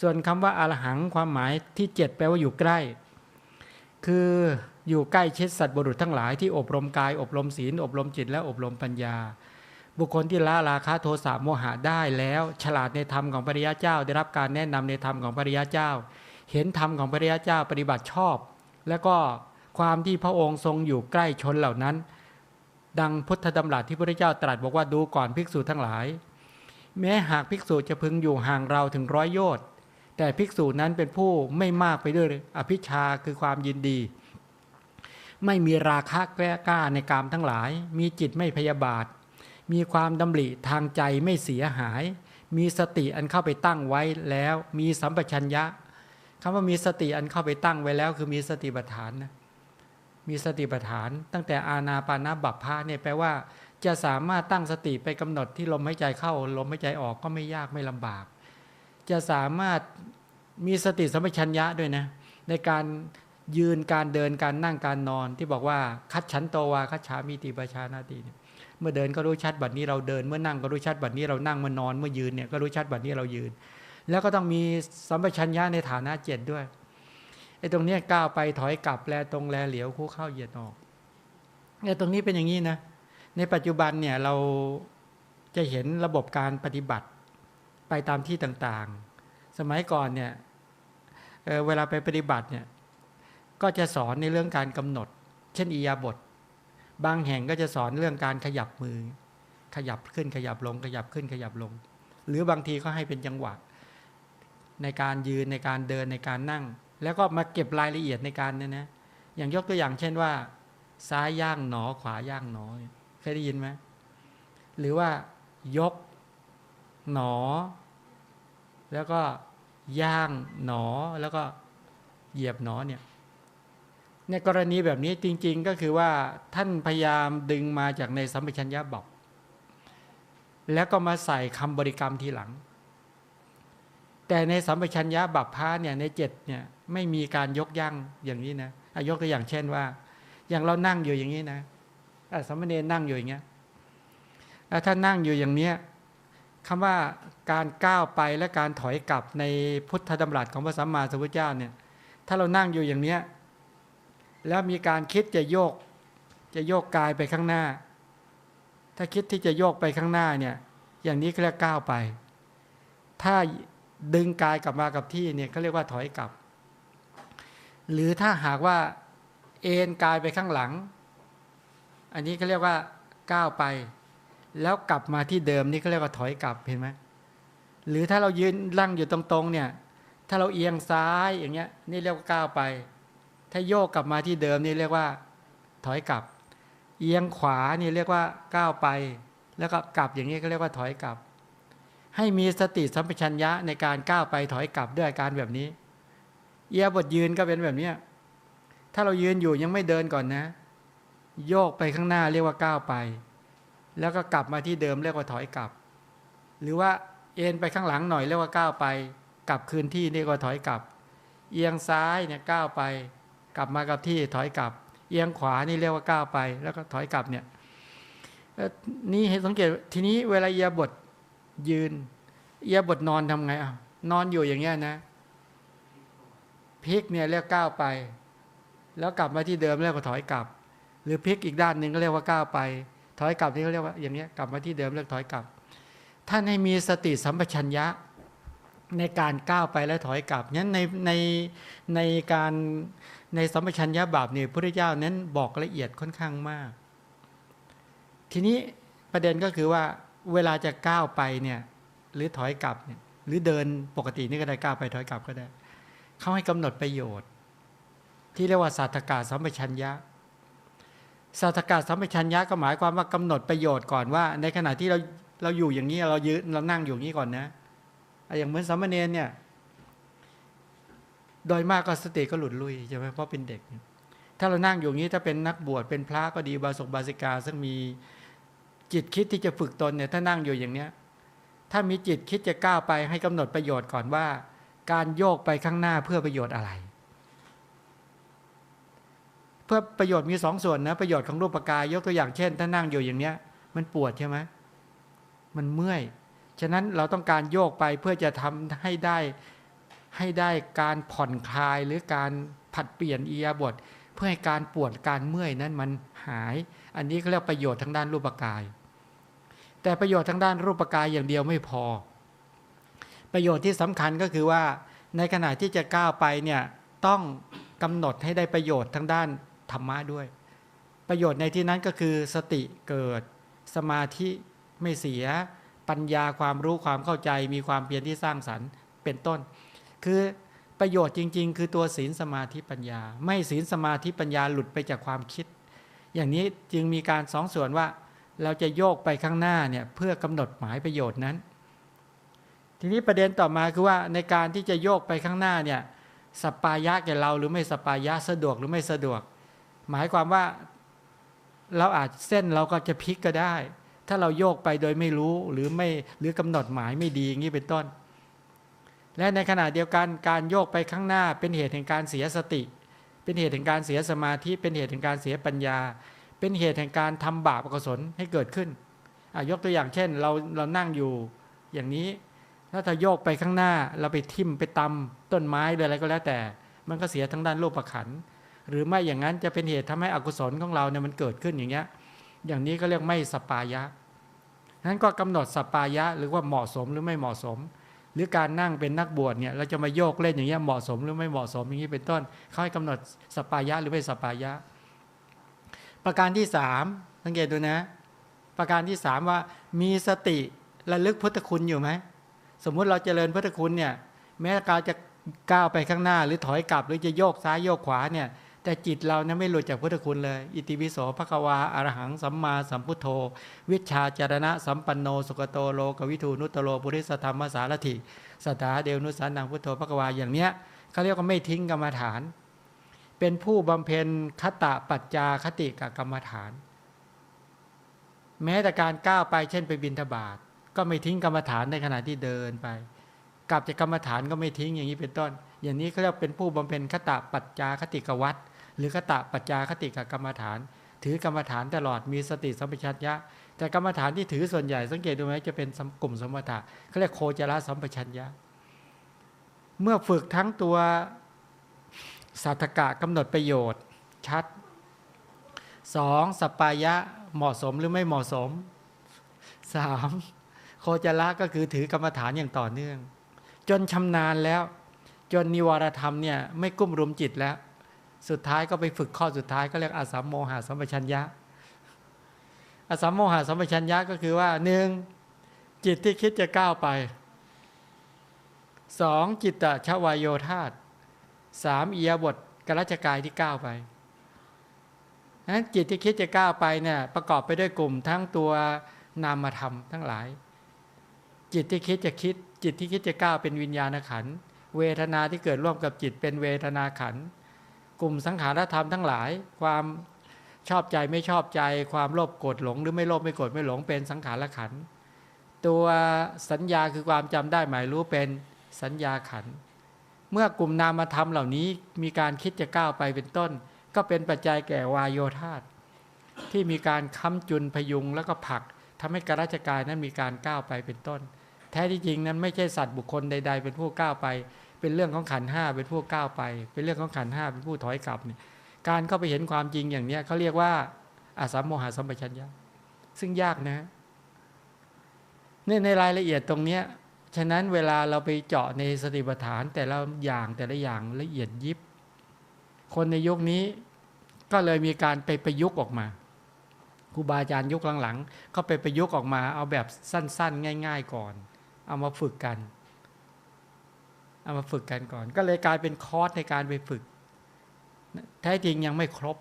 ส่วนคำว่าอรหังความหมายที่เจ็ดแปลว่าอยู่ใกล้ คืออยู่ใกล้ชิดสัตว์บุรุษทั้งหลายที่อบรมกายอบรมศีล อบรมจิตและอบรมปัญญา บุคคลที่ละราคะโทสะโมหะได้แล้ว ฉลาดในธรรมของพระริเจ้า ได้รับการแนะนำในธรรมของพระริเจ้า เห็นธรรมของพระริเจ้าปฏิบัติชอบ แล้วก็ความที่พระองค์ทรงอยู่ใกล้ชนเหล่านั้น ดังพุทธดำรัสที่พระเจ้าตรัสบอกว่าดูก่อนภิกษุทั้งหลาย แม้หากภิกษุจะพึงอยู่ห่างเราถึงร้อยโยชน์ แต่ภิกษุนั้นเป็นผู้ไม่มากไปด้วยอภิชาคือความยินดี ไม่มีราคะแกล้กล้าในกามทั้งหลาย มีจิตไม่พยาบาท มีความดำริทางใจไม่เสียหาย มีสติอันเข้าไปตั้งไว้แล้วมีสัมปชัญญะคำว่ามีสติอันเข้าไปตั้งไว้แล้ว คือมีสติปัฏฐานนะมีสติปัฏฐาน ตั้งแต่อาณาปานาบัพพาเนี่ยแปลว่า จะสามารถตั้งสติไปกำหนดที่ลมหายใจเข้าลมหายใจออกก็ไม่ยากไม่ลำบาก จะสามารถมีสติสัมปชัญญะด้วยนะ ในการยืนการเดินการนั่งการนอนที่บอกว่าคัดฉันโตวาคัดฉามีติประชานาตีเนี่ยเมื่อเดินก็รู้ชัดบัดนี้เราเดินเมื่อนั่งก็รู้ชัดบัดนี้เรานั่งเมื่อนอนเมื่อยืนเนี่ยก็รู้ชัดบัดนี้เรายืน แล้วก็ต้องมีสัมปชัญญะในฐานะเจ็ดด้วยไอ้ตรงเนี้ยก้าวไปถอยกลับแลตรงแลเหลียวคู่เข้าเหยียดออกเนี่ยตรงนี้เป็นอย่างนี้นะในปัจจุบันเนี่ยเราจะเห็นระบบการปฏิบัติ ไปตามที่ต่างๆ สมัยก่อนเนี่ยเเวลาไปปฏิบัติเนี่ยก็จะสอนในเรื่องการกำหนด เช่นอียาบท บางแห่งก็จะสอนเรื่องการขยับมือ ขยับขึ้นขยับลง ขยับขึ้นขยับลง หรือบางทีก็ให้เป็นจังหวะ ในการยืนในการเดินในการนั่ง แล้วก็มาเก็บรายละเอียดในการเนี่ยนะอย่างยกตัวอย่างเช่นว่า ซ้ายย่างหนอขวาย่างหนอเคยได้ยินไหมหรือว่ายก หนอ แล้วก็ย่างหนอแล้วก็เหยียบหนอเนี่ยในกรณีแบบนี้จริง ๆ ก็คือว่าท่านพยายามดึงมาจากในสัมปชัญญะบอก แล้วก็มาใส่คำบริกรรมทีหลัง แต่ในสัมปชัญญะบัพพาเนี่ยในเจ็ดเนี่ยไม่มีการยกย่างอย่างนี้นะยกตัวอย่างเช่นว่า อย่างเรานั่งอยู่อย่างนี้นะสมณเณรนั่งอยู่อย่างเงี้ยถ้านั่งอยู่อย่างเนี้ย คำว่าการก้าวไปและการถอยกลับในพุทธดำรัสของพระสัมมาสัมพุทธเจ้าเนี่ยถ้าเรานั่งอยู่อย่างเนี้ยแล้วมีการคิดจะโยกจะโยกกายไปข้างหน้า ถ้าคิดที่จะโยกไปข้างหน้าเนี่ยอย่างนี้เขาเรียกก้าวไป ถ้าดึงกายกลับมากับที่เนี่ยเขาเรียกว่าถอยกลับ หรือถ้าหากว่าเอ็นกายไปข้างหลัง อันนี้เขาเรียกว่าก้าวไป แล้วกลับมาที่เดิมนี่เขาเรียกว่าถอยกลับเห็นไหมหรือถ้าเรายืนลั่งอยู่ตรงๆ เนี่ย ถ้าเราเอียงซ้ายอย่างเงี้ย นี่เรียกว่าก้าวไป ถ้าโยกกลับมาที่เดิมนี่เรียกว่า ถอยกลับ เอียงขวานี่เรียกว่าก้าวไป แล้วก็กลับอย่างนี้ก็เรียกว่าถอยกลับ ให้มีสติสัมปชัญญะในการก้าวไปถอยกลับด้วยอาการแบบนี้ เอียบทยืนก็เป็นแบบเนี้ยถ้าเรายืนอยู่ยังไม่เดินก่อนนะ โยกไปข้างหน้าเรียกว่าก้าวไป แล้วก็กลับมาที่เดิมเรียกว่าถอยกลับ หรือว่าเอ็นไปข้างหลังหน่อยเรียกว่าก้าวไป กลับคืนที่เรียกว่าถอยกลับ เอียงซ้ายเนี่ยก้าวไป กลับมากับที่ถอยกลับ เอียงขวานี่เรียกว่าก้าวไป แล้วก็ถอยกลับเนี่ยนี่เห็นสังเกตทีนี้เวลาเอียบทยืน เอียบทนอนทำไงอะนอนอยู่อย่างเงี้ยนะพลิกเนี่ยเรียกก้าวไป แล้วกลับมาที่เดิมเรียกว่าถอยกลับ หรือพลิกอีกด้านหนึ่งก็เรียกว่าก้าวไป ถอยกลับนี่เขาเรียกว่าอย่างเงี้กลับมาที่เดิมเรียกถอยกลับ ท่านให้มีสติสัมปชัญญะในการก้าวไปและถอยกลับนั้นในในในการในสัมปชัญญะบาปเนี่ยพระเจ้านั้นบอกละเอียดค่อนข้างมาก ทีนี้ประเด็นก็คือว่าเวลาจะก้าวไปเนี่ยหรือถอยกลับเนี่ยหรือเดินปกตินี่ก็ได้ก้าวไปถอยกลับก็ได้เขาให้กำหนดประโยชน์ ที่เรียกว่าศาสัตกาสัมปชัญญะ สัตกาสัมปชัญญะก็หมายความว่ากำหนดประโยชน์ก่อนว่า ในขณะที่เราเราอยู่อย่างนี้เรายืนเรานั่งอยู่อย่างนี้ก่อนนะอย่างเหมือนสามเณรเนี่ย โดยมากก็สติก็หลุดลุยใช่ไหมเพราะเป็นเด็ก ถ้าเรานั่งอยู่นี้ถ้าเป็นนักบวชเป็นพระก็ดีบาศกบาสิกา ซึ่งมีจิตคิดที่จะฝึกตนเนี่ยถ้านั่งอยู่อย่างเนี้ยถ้ามีจิตคิดจะก้าวไปให้กำหนดประโยชน์ก่อนว่า การโยกไปข้างหน้าเพื่อประโยชน์อะไร เพื่อประโยชน์มีสองส่วนนะประโยชน์ของรูปกายยกตัวอย่างเช่น ถ้านั่งอยู่อย่างเนี้ย มันปวดใช่ไหมมันเมื่อย ฉะนั้นเราต้องการโยกไปเพื่อจะทำให้ได้ให้ได้การผ่อนคลายหรือการผัดเปลี่ยนอียาบท เพื่อให้การปวดการเมื่อยนั้นมันหาย อันนี้เขาเรียกประโยชน์ทางด้านรูปกาย แต่ประโยชน์ทางด้านรูปกายอย่างเดียวไม่พอ ประโยชน์ที่สำคัญก็คือว่าในขณะที่จะก้าวไปเนี่ยต้องกำหนดให้ได้ประโยชน์ทางด้าน ธรรมะด้วย ประโยชน์ในที่นั้นก็คือสติเกิดสมาธิไม่เสียปัญญาความรู้ความเข้าใจมีความเพียรที่สร้างสรรค์เป็นต้น คือประโยชน์จริง ๆ คือตัวศีลสมาธิปัญญา ไม่ศีลสมาธิปัญญาหลุดไปจากความคิด อย่างนี้จึงมีการสองส่วนว่า เราจะโยกไปข้างหน้าเนี่ยเพื่อกำหนดหมายประโยชน์นั้น ทีนี้ประเด็นต่อมาคือว่าในการที่จะโยกไปข้างหน้าเนี่ยสปายะแก่เราหรือไม่สปายะสะดวกหรือไม่สะดวก หมายความว่าเราอาจเส้นเราก็จะพลิกก็ได้ ถ้าเราโยกไปโดยไม่รู้หรือไม่หรือกำหนดหมายไม่ดีอย่างนี้เป็นต้น และในขณะเดียวกันการโยกไปข้างหน้าเป็นเหตุแห่งการเสียสติ เป็นเหตุแห่งการเสียสมาธิเป็นเหตุแห่งการเสียปัญญา เป็นเหตุแห่งการทำบาปอกุศลให้เกิดขึ้นยกตัวอย่างเช่นเราเรานั่งอยู่อย่างนี้ถ้าถ้าโยกไปข้างหน้าเราไปทิ่มไปตำต้นไม้หรืออะไรก็แล้วแต่ มันก็เสียทั้งด้านโลกประขัน หรือไม่อย่างนั้นจะเป็นเหตุทำให้อกุศลของเราเนี่ยมันเกิดขึ้นอย่างเงี้ย อย่างนี้ก็เรียกไม่สปายะนั้นก็กำหนดสปายะหรือว่าเหมาะสมหรือไม่เหมาะสม หรือการนั่งเป็นนักบวชเนี่ยเราจะมาโยกเล่นอย่างเงี้ยเหมาะสมหรือไม่เหมาะสมอย่างนี้เป็นต้นเขาให้กำหนดสปายะหรือไม่สปายะ ประการที่สามสังเกตดูนะ ประการที่สามว่ามีสติระลึกพุทธคุณอยู่ไหมสมมุติเราเจริญพุทธคุณเนี่ยแม้การจะก้าวไปข้างหน้าหรือถอยกลับหรือจะโยกซ้ายโยกขวาเนี่ย แต่จิตเราเนี่ยไม่หลุดจากพุทธคุณเลย อิติวิโสภควาอรหังสัมมาสัมพุทโธ วิชาจารณะสัมปันโน สุกโตโลกวิทูนุตโลปุริสธรรมสารถิสตาเดวนุสันนังพุทโธภควาอย่างเนี้ยเขาเรียกว่าไม่ทิ้งกรรมฐาน เป็นผู้บำเพ็ญคตะปัจจาคติกับกรรมฐาน แม้แต่การก้าวไปเช่นไปบินทบาทก็ไม่ทิ้งกรรมฐานในขณะที่เดินไปกลับจากกรรมฐานก็ไม่ทิ้งอย่างนี้เป็นต้น อย่างนี้เขาเรียกเป็นผู้บำเพ็ญคตะปัจจาคติกวัต หรือคตะปัจจาคติกกรรมฐาน ถือกรรมฐานตลอดมีสติสัมปชัญญะ แต่กรรมฐานที่ถือส่วนใหญ่สังเกตดูไหมจะเป็นกลุ่มสมถะเขาเรียกโคจรสัมปชัญญะ เมื่อฝึกทั้งตัวสัตกะกำหนดประโยชน์ชัดสองสปายะเหมาะสมหรือไม่เหมาะสมสามโคจระก็คือถือกรรมฐานอย่างต่อเนื่อง จนชำนาญแล้ว จนนิวรธรรมเนี่ยไม่กุ้มรุมจิตแล้ว สุดท้ายก็ไปฝึกข้อสุดท้ายก็เรียกอาสัมโมหะสัมปชัญญะอาสัมโมหะสัมปชัญญะก็คือว่าหนึ่งจิตที่คิดจะก้าวไปสองจิตตชวายโยธาตสามเอียบทกรัชกายที่ก้าวไปนั้นจิตที่คิดจะก้าวไปเนี่ยประกอบไปด้วยกลุ่มทั้งตัวนามธรรมทั้งหลาย จิตที่คิดจะคิด จิตที่คิดจะก้าวเป็นวิญญาณขันเวทนาที่เกิดร่วมกับจิตเป็นเวทนาขัน กลุ่มสังขารธรรมทั้งหลาย ความชอบใจไม่ชอบใจ ความโลภโกรธหลง หรือไม่โลภไม่โกรธไม่หลงเป็นสังขารขันตัวสัญญาคือความจำได้หมายรู้เป็นสัญญาขันเมื่อกลุ่มนามธรรมเหล่านี้มีการคิดจะก้าวไปเป็นต้น ก็เป็นปัจจัยแก่วายโยธาตที่มีการค้ำจุนพยุงแล้วก็ผลักทำให้การราชการนั้นมีการก้าวไปเป็นต้น แท้ที่จริงนั้นไม่ใช่สัตว์บุคคลใด ๆ เป็นผู้ก้าวไป เป็นเรื่องของขันห้าเป็นผู้ก้าวไป เป็นเรื่องของขันห้าเป็นผู้ถอยกลับเนี่ยการเข้าไปเห็นความจริงอย่างเนี้ยเขาเรียกว่าอาสัมโมหะสัมปชัญญะซึ่งยากนะเนี่ยในรายละเอียดตรงเนี้ยฉะนั้นเวลาเราไปเจาะในสติปัฏฐานแต่ละอย่างแต่ละอย่างละเอียดยิบ คนในยุคนี้ก็เลยมีการไปประยุกต์ออกมาครูบาอาจารย์ยุคหลังๆ ก็ไปประยุกต์ออกมา เอาแบบสั้นๆ ง่าย ๆ ก่อน เอามาฝึกกัน เอามาฝึกกันก่อน ก็เลยกลายเป็นคอร์สในการไปฝึกแท้จริงยังไม่ครบ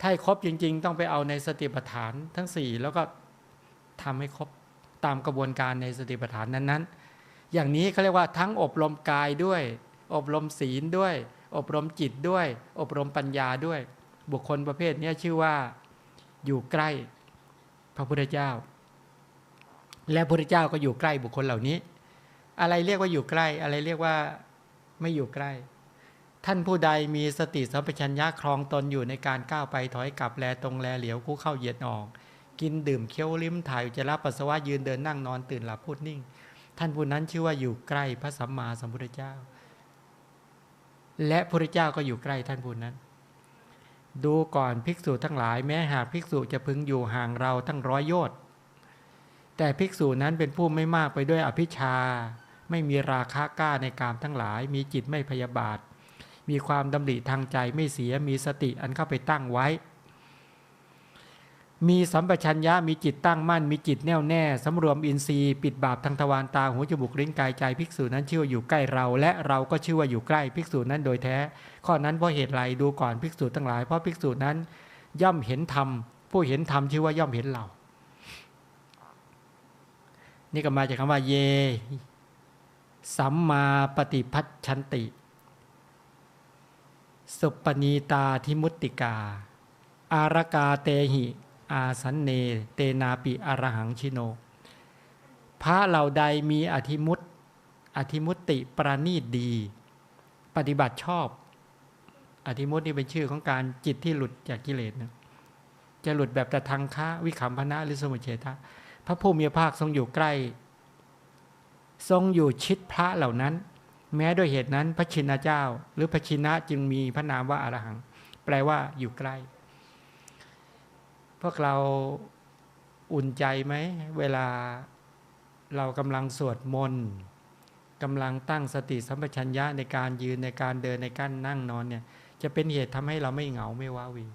ถ้าครบจริง ๆ ต้องไปเอาในสติปัฏฐานทั้ง 4 แล้วก็ทำให้ครบตามกระบวนการในสติปัฏฐานนั้นๆ อย่างนี้เขาเรียกว่าทั้งอบรมกายด้วย อบรมศีลด้วย อบรมจิตด้วย อบรมปัญญาด้วย บุคคลประเภทนี้ชื่อว่าอยู่ใกล้พระพุทธเจ้า และพระพุทธเจ้าก็อยู่ใกล้บุคคลเหล่านี้ อะไรเรียกว่าอยู่ใกล้ อะไรเรียกว่าไม่อยู่ใกล้ ท่านผู้ใดมีสติสัมปชัญญะครองตนอยู่ในการก้าวไปถอยกลับแลตรงแลเหลียวคู่เข้าเหยียดออก กินดื่มเคี้ยวลิ้มถ่ายจะรับปัสสาวะยืนเดินนั่งนอนตื่นหลับพูดนิ่ง ท่านผู้นั้นชื่อว่าอยู่ใกล้พระสัมมาสัมพุทธเจ้า และพระเจ้าก็อยู่ใกล้ท่านผู้นั้นดูก่อนภิกษุทั้งหลายแม้หากภิกษุจะพึงอยู่ห่างเราทั้งร้อยโยชน์ แต่ภิกษุนั้นเป็นผู้ไม่มากไปด้วยอภิชา ไม่มีราคะกล้าในกามทั้งหลาย มีจิตไม่พยาบาท มีความดำริทางใจไม่เสียมีสติอันเข้าไปตั้งไว้ มีสัมปชัญญะมีจิตตั้งมั่น มีจิตแน่วแน่สำรวมอินทรีย์ปิดบาปทางทวารตาหูจมูกลิ้นกายใจภิกษุนั้นชื่อว่าอยู่ใกล้เรา และเราก็ชื่อว่าอยู่ใกล้ภิกษุนั้นโดยแท้ ข้อนั้นเพราะเหตุไรดูก่อนภิกษุทั้งหลายเพราะภิกษุนั้นย่อมเห็นธรรมผู้เห็นธรรมชื่อว่าย่อมเห็นเรา นี่ก็มาจากคำว่า เย สัมมาปฏิพัชชันติ สุปณีตาทิมุตติกา อารกาเตหิ อาสันเน เตนาปิอรหังชิโน พระเหล่าใดมีอธิมุตอธิมุตติประณีตดี ปฏิบัติชอบ อธิมุตนี่เป็นชื่อของการจิตที่หลุดจากกิเลสนะจะหลุดแบบแตะทังคะวิคัมพนะหรือสมุเฉทะ พระผู้มีพระภาคทรงอยู่ใกล้ ทรงอยู่ชิดพระเหล่านั้น แม้ด้วยเหตุนั้นพระชินเจ้า หรือพระชินะจึงมีพระนามว่าอารหัง แปลว่าอยู่ใกล้ พวกเราอุ่นใจไหม เวลาเรากำลังสวดมนต์กำลังตั้งสติสัมปชัญญะในการยืนในการเดินในการนั่งนอนเนี่ยจะเป็นเหตุทำให้เราไม่เหงาไม่ว้าวี